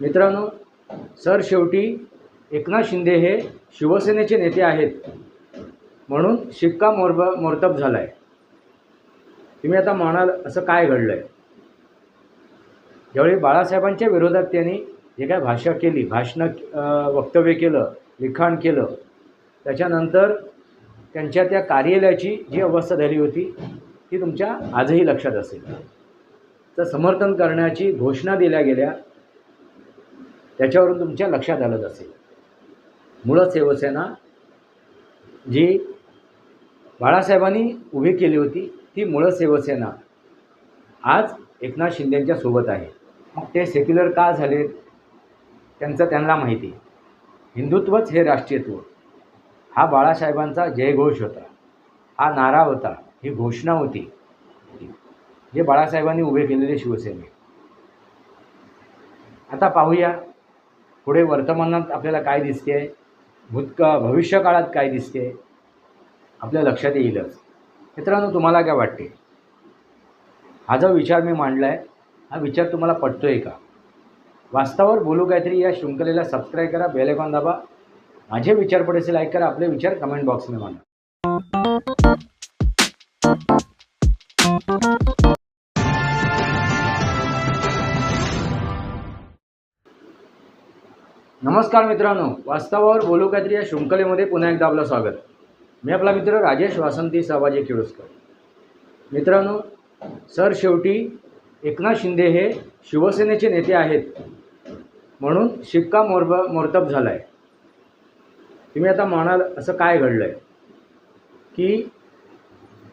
मित्रांनो सर शेवटी एकनाथ शिंदे हे शिवसेनेचे नेते आहेत म्हणून शिक्का मोर्ब मोर्तब झाला आहे तुम्ही आता म्हणाल असं काय घडलं आहे ज्यावेळी बाळासाहेबांच्या विरोधात त्यांनी जे काय भाषा केली भाषणं वक्तव्य केलं लिखाण केलं त्याच्यानंतर त्यांच्या त्या कार्यालयाची जी अवस्था झाली होती ती तुमच्या आजही लक्षात असेल. तर समर्थन करण्याची घोषणा दिल्या गेल्या. त्याच्यावरून तुमच्या लक्षात आलंच असेल. मुळं शिवसेना जी बाळासाहेबांनी उभी केली होती ती मुळं शिवसेना आज एकनाथ शिंदेंच्या सोबत आहे. मग ते सेक्युलर का झाले त्यांचं त्यांना माहिती. हिंदुत्वच हे राष्ट्रीयत्व. हा बाळासाहेबांचा जयघोष होता. हा नारा होता. ही घोषणा होती. जे बाळासाहेबांनी उभे केलेले शिवसेने. आता पाहूया पुढे वर्तमानात आपल्याला काय दिसते? भूतका भविष्यकाळात काय दिसते? आपल्या लक्षात येईलच. मित्रांनो तुम्हाला काय वाटते? हा जो विचार मी मांडला आहे हा विचार तुम्हाला पटतो आहे का? वास्तवावर बोलू काहीतरी या शृंखलेला सबस्क्राईब करा बेलेकॉन दाबा. माझे विचार पडेसे लाईक करा आपले विचार कमेंट बॉक्समध्ये मांडा. नमस्कार मित्रांनो वास्तवावर बोलू काहीतरी या शृंखलेमध्ये पुन्हा एकदा आपलं स्वागत. मी आपला मित्र राजेश वासंती साबाजी केळुसकर मित्रांनो सर शेवटी एकनाथ शिंदे हे शिवसेनेचे नेते आहेत म्हणून शिक्का मोर्ब मोर्तब झाला आहे तुम्ही आता म्हणाल असं काय घडलं आहे की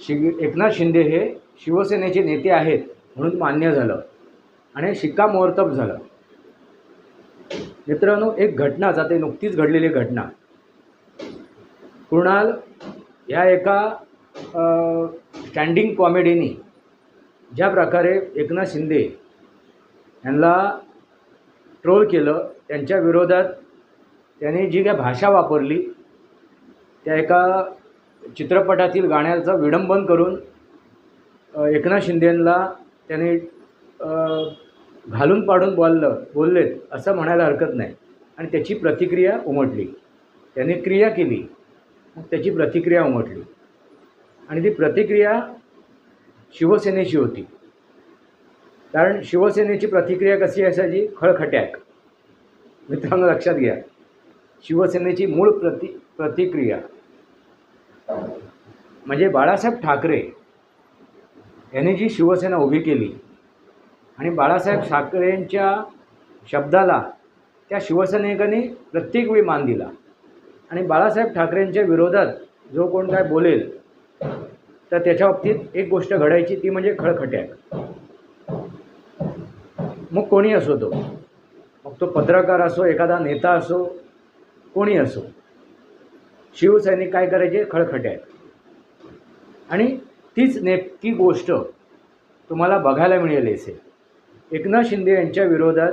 शि एकनाथ शिंदे हे शिवसेनेचे नेते आहेत म्हणून मान्य झालं आणि शिक्का मोर्तब झालं. मित्रांनो एक घटना जाते नुकतीच घडलेली घटना. कृणाल या एका स्टँडिंग कॉमेडीनी ज्या प्रकारे एकनाथ शिंदे यांना ट्रोल केलं त्यांच्या विरोधात त्यांनी जी काय भाषा वापरली त्या एका चित्रपटातील गाण्याचं विडंबन करून एकनाथ शिंदेंना त्यांनी घालून पाडून बोललं बोललेत असं म्हणायला हरकत नाही. आणि त्याची प्रतिक्रिया उमटली. त्याने क्रिया केली. मग त्याची प्रतिक्रिया उमटली. आणि ती प्रतिक्रिया शिवसेनेची होती. कारण शिवसेनेची प्रतिक्रिया कशी असायची खळखट्याक. मित्रांनो लक्षात घ्या. शिवसेनेची मूळ प्रति प्रतिक्रिया म्हणजे बाळासाहेब ठाकरे यांनी जी शिवसेना उभी केली आणि बाळासाहेब ठाकरेंच्या शब्दाला त्या शिवसैनिकांनी प्रत्येक वेळी मान दिला. आणि बाळासाहेब ठाकरेंच्या विरोधात जो कोण काय बोलेल तर त्याच्या बाबतीत एक गोष्ट घडायची ती म्हणजे खळखट्याक मग कोणी असो तो. मग तो पत्रकार असो एखादा नेता असो कोणी असो. शिवसैनिक काय करायचे? खळखट्याक आणि तीच नेमकी गोष्ट तुम्हाला बघायला मिळेल असेल. एकनाथ शिंदे यांच्या विरोधात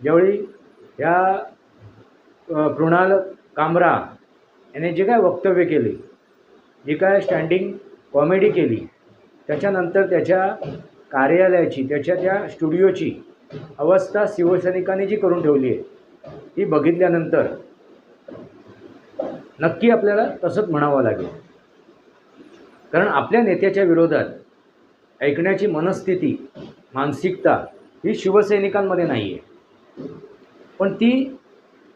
ज्यावेळी या कृणाल कामरा याने जे काय वक्तव्य केले जी काय स्टँडिंग कॉमेडी केली त्याच्यानंतर त्याच्या कार्यालयाची त्याच्या त्या स्टुडिओची अवस्था शिवसैनिकांनी जी करून ठेवली आहे ती बघितल्यानंतर नक्की आपल्याला तसंच म्हणावं लागेल. कारण आपल्या नेत्याच्या विरोधात ऐकण्याची मनस्थिती मानसिकता ही शिवसैनिकांमध्ये नाही आहे पण ती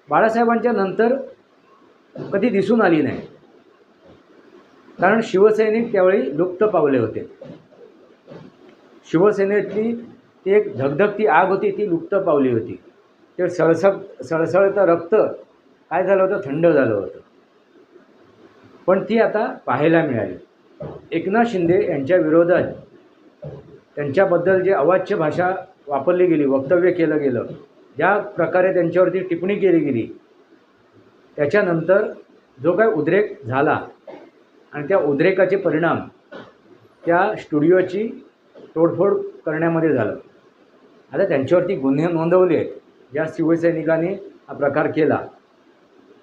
बाळासाहेबांच्या नंतर कधी दिसून आली नाही. कारण शिवसैनिक त्यावेळी लुप्त पावले होते. शिवसेनेतली ती एक धगधगती आग होती ती लुप्त पावली होती. ते सळसळ सळसळतं रक्त काय झालं होतं? थंड झालं होतं. पण ती आता पाहायला मिळाली. एकनाथ शिंदे यांच्या विरोधात त्यांच्याबद्दल जे अवाच्य भाषा वापरली गेली वक्तव्य केलं गेलं ज्या प्रकारे त्यांच्यावरती टिप्पणी केली गेली त्याच्यानंतर जो काय उद्रेक झाला आणि त्या उद्रेकाचे परिणाम त्या स्टुडिओची तोडफोड करण्यामध्ये झालं. आता त्यांच्यावरती गुन्हे नोंदवले आहेत. ज्या शिवसैनिकांनी हा प्रकार केला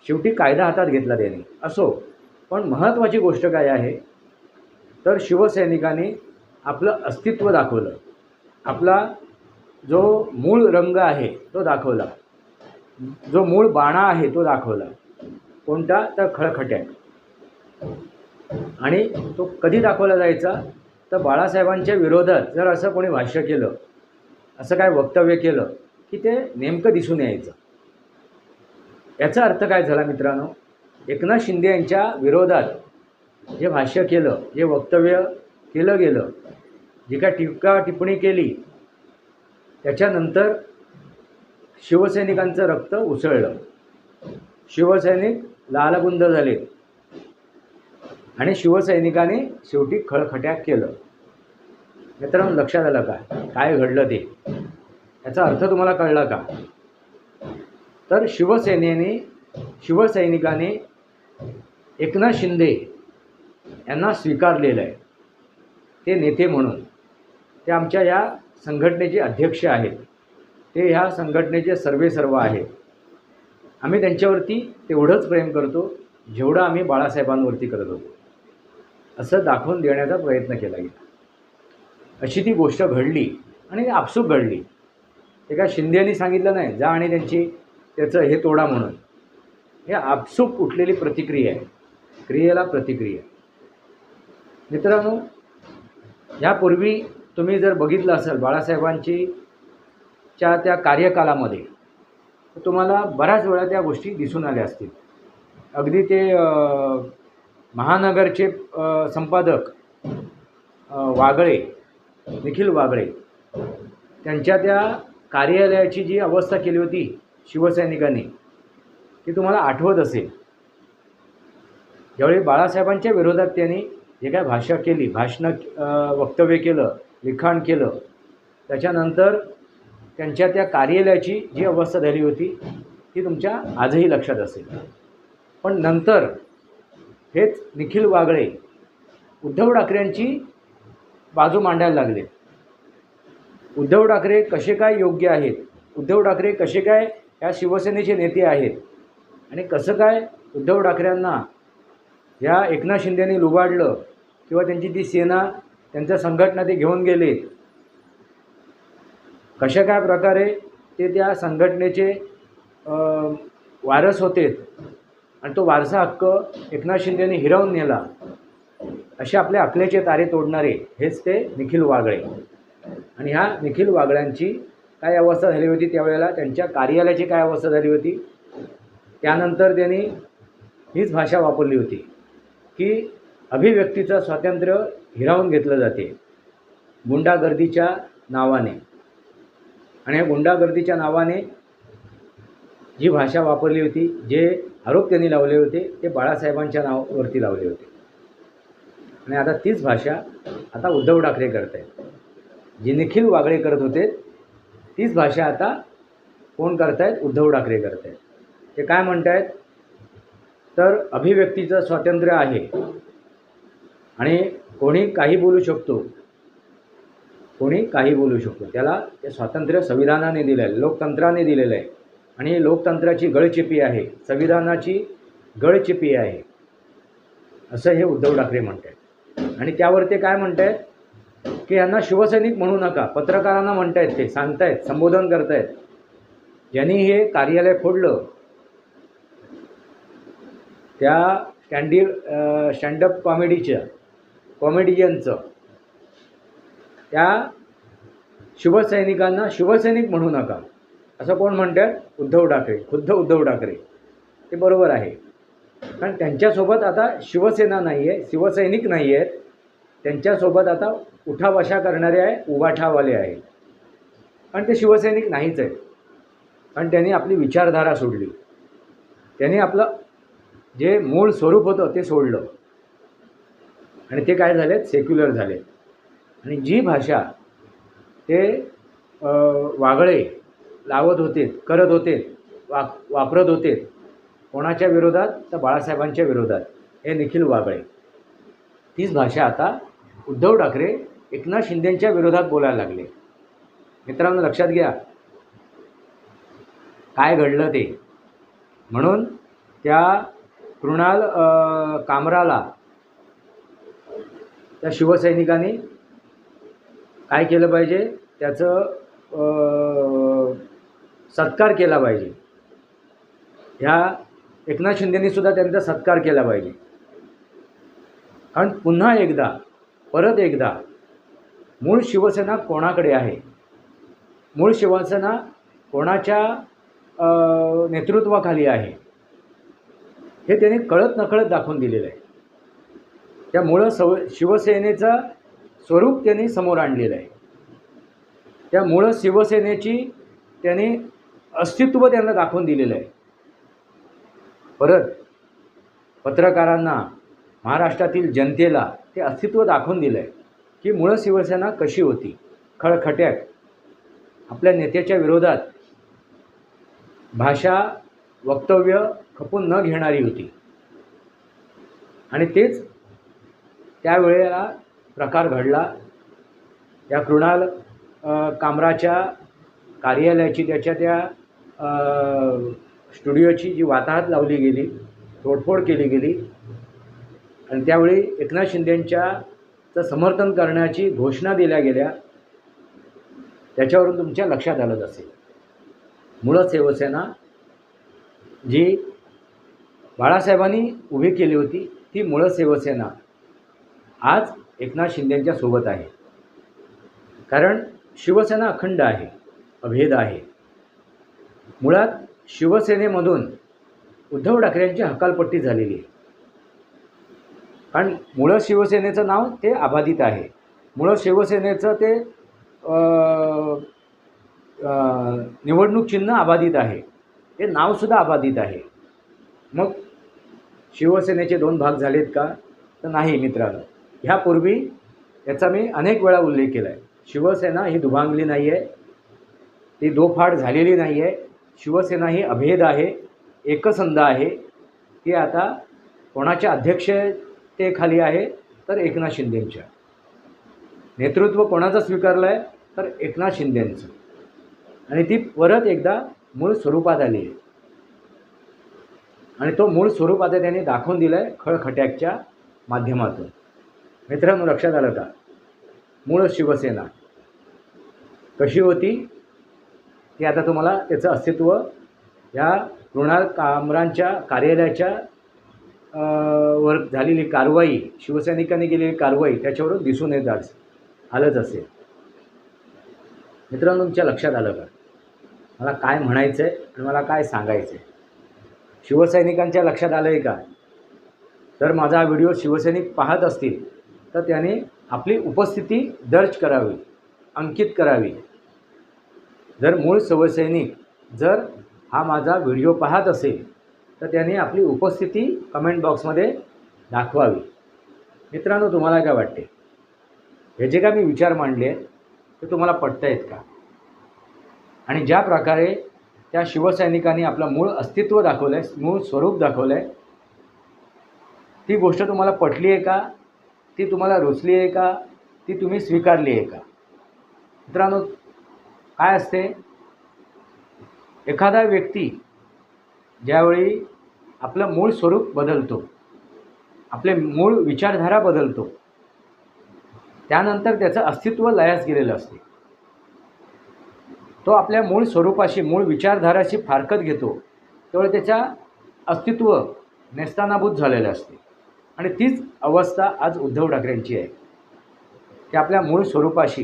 शेवटी कायदा हातात घेतला त्याने. असो पण महत्त्वाची गोष्ट काय आहे? तर शिवसैनिकांनी आपलं अस्तित्व दाखवलं. आपला जो मूळ रंग आहे तो दाखवला. जो मूळ बाणा आहे तो दाखवला. कोणता? तर खळखट्या. आणि तो कधी दाखवला जायचा? तर बाळासाहेबांच्या विरोधात जर असं कोणी भाष्य केलं असं काय वक्तव्य केलं की ते नेमकं दिसून यायचं. याचा अर्थ काय झाला मित्रांनो? एकनाथ शिंदे यांच्या विरोधात जे भाष्य केलं जे वक्तव्य केलं गेलं जी काय टीका टिप्पणी केली त्याच्यानंतर शिवसैनिकांचं रक्त उसळलं. शिवसैनिक लालबुंद झाले. आणि शिवसैनिकाने शेवटी खळखट्याक केलं. मित्रांनो लक्षात आलं का? काय घडलं ते? याचा अर्थ तुम्हाला कळला का? तर शिवसेनेने शिवसैनिकाने एकनाथ शिंदे यांना स्वीकारलेलं आहे. ते नेते म्हणून. ते आमच्या या संघटनेचे अध्यक्ष आहेत. ते ह्या संघटनेचे सर्वे सर्व आहेत. आम्ही त्यांच्यावरती तेवढंच प्रेम करतो जेवढं आम्ही बाळासाहेबांवरती करत होतो. असं दाखवून देण्याचा प्रयत्न केला गेला. अशी ती गोष्ट घडली आणि आपसूक घडली. ते काय शिंदे यांनी सांगितलं नाही जा आणि त्यांची त्याचं हे तोडा म्हणून. हे आपसूक उठलेली प्रतिक्रिया आहे. क्रियेला प्रतिक्रिया. मित्रांनो यापूर्वी तुम्ही जर बघितलं असेल बाळासाहेबांची च्या त्या कार्यकालामध्ये तुम्हाला बऱ्याच वेळा त्या गोष्टी दिसून आल्या असतील. अगदी ते महानगरचे संपादक वागळे निखिल वागळे त्यांच्या त्या कार्यालयाची जी अवस्था केली होती शिवसैनिकांनी ती तुम्हाला आठवत असेल. ज्यावेळी बाळासाहेबांच्या विरोधात त्यांनी जे काय भाषा केली भाषणं वक्तव्य केलं लिखाण केलं. त्याच्यानंतर त्यांच्या त्या कार्यालयाची जी अवस्था झाली होती ती तुमच्या आजही लक्षात असेल. पण नंतर हेच निखिल वागळे उद्धव ठाकरेंची बाजू मांडायला लागले. उद्धव ठाकरे कसे काय योग्य आहेत? उद्धव ठाकरे कसे काय या शिवसेनेचे नेते आहेत? आणि कसं काय उद्धव ठाकरेंना या एकनाथ शिंदेने लुबाडलं किंवा त्यांची ती सेना त्यांच्या संघटना ते घेऊन गेले. कशा काय प्रकारे ते त्या संघटनेचे वारस होते आणि तो वारसा हक्क एकनाथ शिंदेने हिरावून नेला. असे आपले अकलेचे तारे तोडणारे हेच ते निखिल वागळे. आणि ह्या निखिल वागळ्यांची काय अवस्था झाली होती त्यावेळेला? त्यांच्या कार्यालयाची काय अवस्था झाली होती? त्यानंतर त्यांनी हीच भाषा वापरली होती की अभिव्यक्तीचं स्वातंत्र्य हिरावून घेतलं जाते. गुंडागर्दीच्या नावाने. आणि या गुंडागर्दीच्या नावाने जी भाषा वापरली होती जे आरोप त्यांनी लावले होते ते बाळासाहेबांच्या नावावरती लावले होते. आणि आता तीच भाषा आता उद्धव ठाकरे करत आहेत जे निखिल वागळे करत होते तीच भाषा आता कोण करतायत? उद्धव ठाकरे करत आहेत ते काय म्हणत आहेत तर अभिव्यक्तीचं स्वातंत्र्य आहे. आणि कोणी काही बोलू शकतो कोणी काही बोलू शकतो त्याला ते स्वातंत्र्य संविधानाने दिलं आहे लोकतंत्राने दिलेलं आहे. आणि लोकतंत्राची गळचिपी आहे संविधानाची गळचिपी आहे. असं हे उद्धव ठाकरे म्हणत आहेत आणि त्यावर ते काय म्हणत आहेत की यांना शिवसैनिक म्हणू नका पत्रकारांना म्हणत आहेत ते सांगतायत संबोधन करतायत. ज्यांनी हे कार्यालय फोडलं त्या स्टँडी स्टँडअप कॉमेडीच्या कॉमेडियनचं. त्या शिवसैनिकांना शिवसैनिक म्हणू नका. असं कोण म्हणतात? उद्धव ठाकरे. खुद्द उद्धव ठाकरे. ते बरोबर आहे. कारण त्यांच्यासोबत आता शिवसेना नाही आहे शिवसैनिक नाही आहेत त्यांच्यासोबत आता उठाबशा करणारे आहे उभाठावाले आहेत पण ते शिवसैनिक नाहीच आहेत. कारण त्यांनी आपली विचारधारा सोडली. त्यांनी आपलं जे मूळ स्वरूप होतं ते सोडलं. आणि ते काय झालेत? सेक्युलर झाले आणि जी भाषा ते वागळे लावत होते करत होते वा वापरत होते कोणाच्या विरोधात? तर बाळासाहेबांच्या विरोधात. हे निखिल वागळे. तीच भाषा आता उद्धव ठाकरे एकनाथ शिंदेंच्या विरोधात बोलायला लागले. मित्रांनो लक्षात घ्या. काय घडलं ते? म्हणून त्या कृणाल कामराला त्या शिवसैनिकांनी काय केलं पाहिजे? त्याचं सत्कार केला पाहिजे. ह्या एकनाथ शिंदेनी सुद्धा त्यांचा सत्कार केला पाहिजे. कारण पुन्हा एकदा परत एकदा मूळ शिवसेना कोणाकडे आहे? मूळ शिवसेना कोणाच्या नेतृत्वाखाली आहे? हे त्यांनी कळत नकळत दाखवून दिलेलं आहे. त्यामुळं सव शिवसेनेचं स्वरूप त्यांनी समोर आणलेलं आहे. त्यामुळं शिवसेनेची त्यांनी अस्तित्व त्यांना दाखवून दिलेलं आहे. परत पत्रकारांना महाराष्ट्रातील जनतेला ते अस्तित्व दाखवून दिलं आहे की मुळं शिवसेना कशी होती. खळखट्याक आपल्या नेत्याच्या विरोधात भाषा वक्तव्य खपून न घेणारी होती. आणि तेच त्यावेळेला प्रकार घडला. या कृणाल कामराच्या कार्यालयाची त्याच्या त्या स्टुडिओची जी वाताहत लावली गेली तोडफोड केली गेली. आणि त्यावेळी एकनाथ शिंदेंच्याचं समर्थन करण्याची घोषणा दिल्या गेल्या. त्याच्यावरून तुमच्या लक्षात आलंच असेल. मुळं शिवसेना जी बाळासाहेबांनी उभी केली होती ती मुळं शिवसेना. आज एकनाथ शिंदेंच्या सोबत आहे. कारण शिवसेना अखंड आहे अभेद आहे. मुळात शिवसेनेमधून उद्धव ठाकरेंची हकालपट्टी झालेली आहे. कारण मुळं शिवसेनेचं नाव ते अबाधित आहे. मुळं शिवसेनेचं ते निवडणूक चिन्ह अबाधित आहे. ते नावसुद्धा अबाधित आहे. मग शिवसेनेचे दोन भाग झालेत का? तर नाही मित्रांनो. ह्यापूर्वी याचा मी अनेक वेळा उल्लेख केला आहे शिवसेना ही दुभांगली नाही आहे ती दोफाड झालेली नाही आहे शिवसेना ही अभेद आहे एकसंध आहे. ती आता कोणाच्या अध्यक्षतेखाली आहे तर एकनाथ शिंदेंच्या. नेतृत्व कोणाचं स्वीकारलं आहे तर एकनाथ शिंदेंचं. आणि ती परत एकदा मूळ स्वरूपात आली आहे. आणि तो मूळ स्वरूप आता त्यांनी दाखवून दिलं आहे खळखट्याकच्या माध्यमातून. मित्रांनो लक्षात आलं का? मूळ शिवसेना. कशी होती? ती आता तुम्हाला त्याचं अस्तित्व या कृणाल कामरांच्या कार्यालयाच्या वर झालेली कारवाई शिवसैनिकांनी केलेली कारवाई त्याच्यावरून दिसून येत आज आलंच असेल. मित्रांनो तुमच्या लक्षात आलं का? मला काय म्हणायचं आहे आणि मला काय सांगायचं आहे शिवसैनिकांच्या लक्षात आलं आहे का? तर माझा हा व्हिडिओ शिवसैनिक पाहत असतील तर त्याने आपली उपस्थिती दर्ज करावी अंकित करावी. जर मूळ शिवसैनिक जर हा माझा व्हिडिओ पाहत असेल तर त्याने आपली उपस्थिती कमेंट बॉक्समध्ये दाखवावी. मित्रांनो तुम्हाला काय वाटते? हे जे काय मी विचार मांडले ते तुम्हाला पटत आहेत का? आणि ज्या प्रकारे त्या शिवसैनिकांनी आपलं मूळ अस्तित्व दाखवलं आहे मूळ स्वरूप दाखवलं आहे ती गोष्ट तुम्हाला पटली आहे का? ती तुम्हाला रुचली आहे का? ती तुम्ही स्वीकारली आहे का? मित्रांनो काय असते? एखादा व्यक्ती ज्यावेळी आपलं मूळ स्वरूप बदलतो आपले मूळ विचारधारा बदलतो त्यानंतर त्याचं अस्तित्व लयास गेलेलं असते. तो आपल्या मूळ स्वरूपाशी मूळ विचारधाराशी फारकत घेतो तेव्हा त्याच्या अस्तित्व नेस्तानाभूत झालेलं असते. आणि तीच अवस्था आज उद्धव ठाकरेंची आहे. की आपल्या मूळ स्वरूपाशी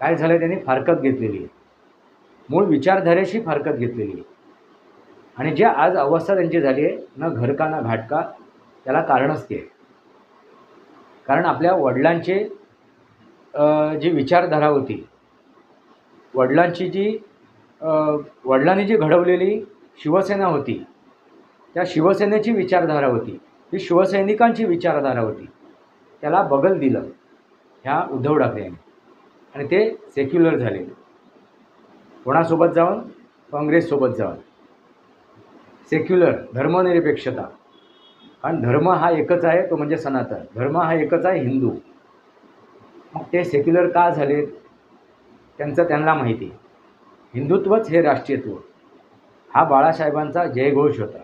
काय झालं त्यांनी फारकत घेतलेली आहे. मूळ विचारधारेशी फारकत घेतलेली आहे. आणि ज्या आज अवस्था त्यांची झाली आहे न घरका ना घाटका त्याला कारणच ते आहे. कारण आपल्या वडिलांचे जी विचारधारा होती वडिलांची जी वडिलांनी जी घडवलेली शिवसेना होती त्या शिवसेनेची विचारधारा होती. ही शिवसैनिकांची विचारधारा होती. त्याला बगल दिलं. ह्या उद्धव ठाकरे यांनी. आणि ते सेक्युलर झाले. कोणासोबत जाऊन? काँग्रेससोबत जाऊन. सेक्युलर धर्मनिरपेक्षता. कारण धर्म हा एकच आहे तो म्हणजे सनातन. धर्म हा एकच आहे हिंदू. मग ते सेक्युलर का झाले त्यांचं त्यांना माहिती. हिंदुत्वच हे राष्ट्रीयत्व. हा बाळासाहेबांचा जयघोष होता.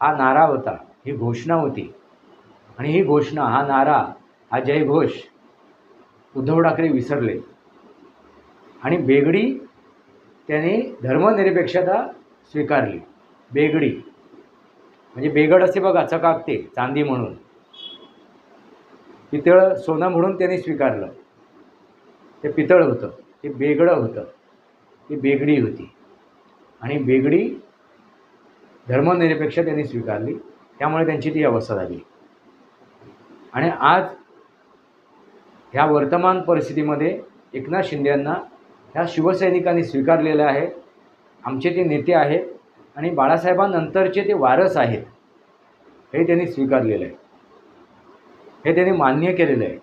हा नारा होता. ही घोषणा होती. आणि ही घोषणा हा नारा हा जयघोष उद्धव ठाकरे विसरले. आणि बेगडी त्यांनी धर्मनिरपेक्षता स्वीकारली. बेगडी. म्हणजे बेगड असे बघा चकाकते चांदी म्हणून. पितळ सोनं म्हणून त्यांनी स्वीकारलं. ते पितळ होतं ते बेगडं होतं ती बेगडी होती. आणि बेगडी धर्मनिरपेक्ष त्यांनी स्वीकारली. त्यामुळे त्यांची ती अवस्था झाली. आणि आज ह्या वर्तमान परिस्थितीमध्ये एकनाथ शिंदे यांना ह्या शिवसैनिकांनी स्वीकारलेलं आहे. आमचे ते नेते आहेत आणि बाळासाहेबांनंतरचे ते वारस आहेत. हे त्यांनी स्वीकारलेलं आहे. हे त्यांनी मान्य केलेलं आहे.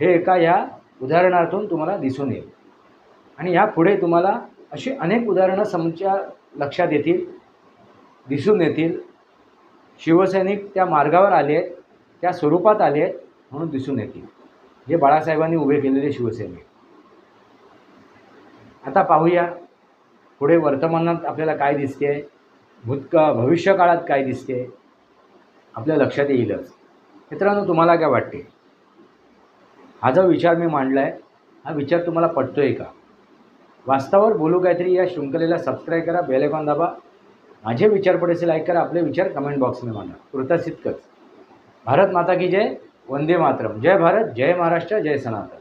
हे एका ह्या उदाहरणातून तुम्हाला दिसून येईल. आणि ह्या पुढे तुम्हाला अशी अनेक उदाहरणं समच्या लक्षात येतील दिसून येतील. शिवसैनिक त्या मार्गावर आले आहेत त्या स्वरूपात आले आहेत म्हणून दिसून येतील जे बाळासाहेबांनी उभे केलेले शिवसैनिक. आता पाहूया पुढे वर्तमानात आपल्याला काय दिसते भूतका भविष्यकाळात काय दिसते आपल्या लक्षात येईलच. मित्रांनो तुम्हाला काय वाटते? हा जो विचार मी मांडला आहे हा विचार तुम्हाला पटतो आहे का? वास्तवावर बोलू काहीतरी या शृंखलेला सबस्क्राईब करा बेलेकॉन दाबा. माझे विचार पडेसे लाईक करा आपले विचार कमेंट बॉक्समध्ये मांडा. पुरताच इतकंच भारत माता की जय वंदे मातरम. जय भारत जय महाराष्ट्र जय सनातन.